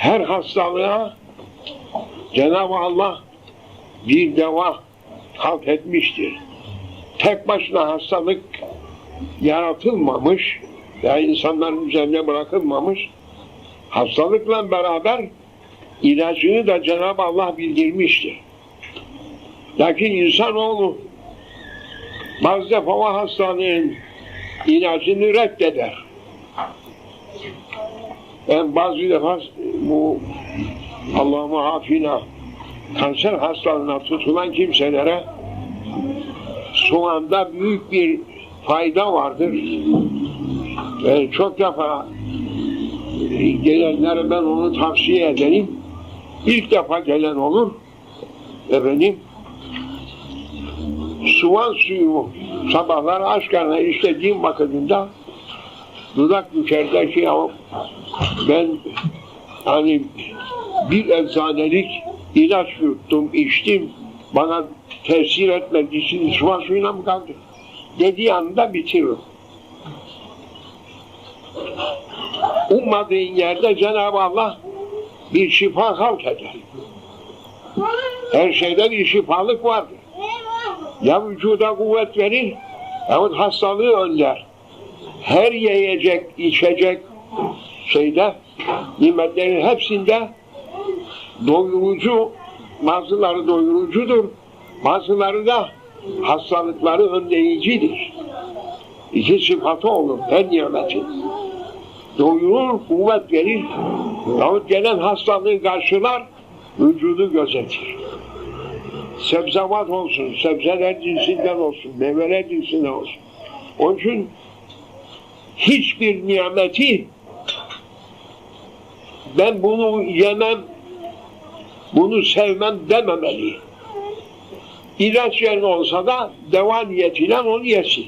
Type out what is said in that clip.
her hastalığa Cenab-ı Allah bir deva halk etmiştir. Tek başına hastalık yaratılmamış veya insanların üzerine bırakılmamış. Hastalıkla beraber ilacını da Cenab-ı Allah bildirmiştir. Lakin insanoğlu bazı defa hastalığın ilacını reddeder. Ben bazı defa bu Allah muhafina kanser hastalığına tutulan kimselere soğanda büyük bir fayda vardır. Ve çok defa gelenlere ben onu tavsiye ederim. İlk defa gelen olur. Efendim soğan suyu sabahlar aç karnına istediğim vakitinde dudak düşer ki ya ben hani bir eczanelik ilaç yuttum, içtim. Bana tesir etmediği için soğan suyuna mı kaldı? Dediği anda bitirir. Ummadığın yerde Cenab-ı Allah bir şifa halk eder. Her şeyde bir şifalık vardır. Ya vücuda kuvvet verir yahut hastalığı önler. Her yiyecek, içecek şeyde nimetlerin hepsinde doyurucu, bazıları doyurucudur, bazıları da hastalıkları önleyicidir. İki sıfatı olur her nimetin. Doyurur, kuvvet verir, yahut gelen hastalığı karşılar, vücudu gözetir. Sebzevat olsun, sebzeler cinsinden olsun, meyveler cinsinden olsun. Onun için hiçbir nimeti ben bunu yemem, bunu sevmem dememeli. İlaç yerine olsa da deva niyetiyle onu yesin.